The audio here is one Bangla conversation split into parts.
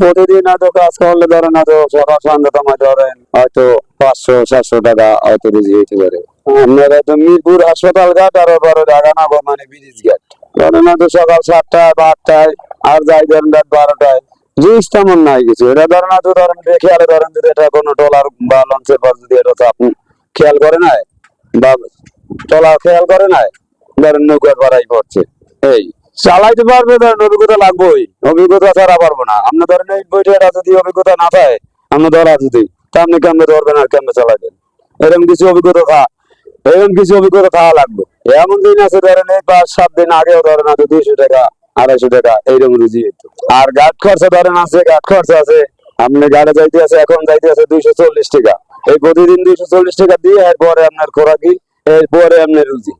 প্রতিদিন হয়তো কাজ করলে ধরেন হয়তো সকাল সন্ধ্যা ধরেন। হয়তো পাঁচশো, সাতশো টাকা হয়তো রুজি হইতে পারে। আপনার হয়তো মিরপুর হাসপাতাল ঘাট, আর পরে ঢাকা নগর মানে ব্রিজ ঘাট। ধরেন হয়তো সকাল সাতটায় বা আটটায়, আর যাই ধরেন রাত বারোটায়। জিনিস তেমন নাই কিছু। এটা ধরেন হয়তো ধরেন খেয়ালে ধরেন যদি এটা কোনো ট্রলার বা লঞ্চের পর যদি এটা তো আপনি খেয়াল করে নাই, বা ট্রলার খেয়াল করে নাই, ধরেন নৌকার পাড়াই পড়ছে। এই। চালাইতে পারবে ধরেন, অভিজ্ঞতা লাগবেই। অভিজ্ঞতা ছাড়া পারব না। আপনি ধরেন এই বইটা যদি অভিজ্ঞতা না থাকে, আপনি ধরা যদি তা আপনি কেমনে ধরবেন আর কেমনে চালাবেন? এরকম কিছু অভিজ্ঞতা থা এরকম কিছু অভিজ্ঞতা থাকা লাগবে। এমন দিন আছে ধরেন, এই পাঁচ, সাত দিন আগেও ধরেন আছে দুইশো টাকা, আড়াইশো টাকা, এইরকম রুজি আর গাট খরচা ধরেন আছে, গাট খরচা আছে। আপনি গাড়ি যাইতে আছে, এখন যাইতে আছে দুইশো চল্লিশ টাকা। এই প্রতিদিন দুইশো চল্লিশ টাকা দিয়ে এরপরে আপনার খোরাকি, এরপরে আপনার রুজি।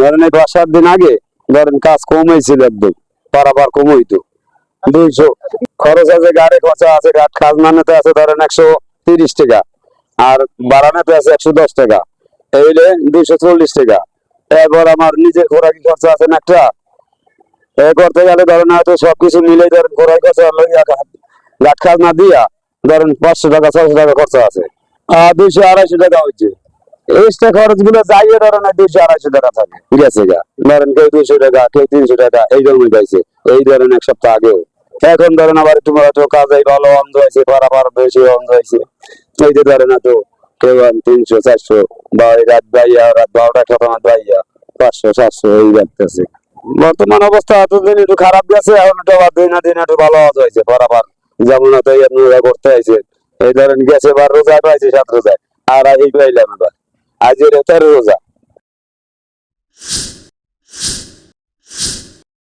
ধরেন এই পাঁচ, সাত দিন আগে ধরেন কাজ কম হয়েছিল একদম পারাবার কম দুইশো খরচ আছে, গাড়ি খরচা আছে গাট খাজ মানাতে আছে ধরেন একশো তিরিশ টাকা, আর বাড়ানোতে আছে একশো দশ টাকা। এইলে দুইশো চল্লিশ টাকা। এরপর আমার নিজের খোরাকি খরচা আছে না একটা? এ করতে গেলে ধরেন হয়তো সবকিছু মিলে ধরেন খোরাকি খরচা লইয়া খাজ না দিয়া ধরেন পাঁচশো টাকা ছশো টাকা খরচা আছে। আর দুইশো আড়াইশো টাকা হচ্ছে এক্সট্রা খরচগুলো যাইয়ে ধরেন দুইশো, আড়াইশো টাকা থাকে। গেছে গা? ধরেন কেউ দুইশো টাকা, কেউ তিনশো টাকা, এই জন্যই পাইছে। এই ধরেন এক সপ্তাহ আগেও। এখন ধরেন আবার একটু কাজে ভালো, অন্ধ হয়েছে বেশি অন্ধ হয়েছে। এই যে ধরেন তো কেউ তিনশো, চারশো, বা রাত বাইয়া, রাত বারোটা বাইয়া, পাঁচশো, সাতশো, এই বর্তমান অবস্থা এতদিন একটু খারাপ গেছে, এখন একটু আবার দিন দিন একটু ভালো হয়েছে পারাপার যেমন হয়তো এই আপনারা করতে আইছে এই ধরেন গেছে এবার রোজায় পাইছে, সাত রোজায়। আর এই পাইলাম এবার હાજર હતા રોજા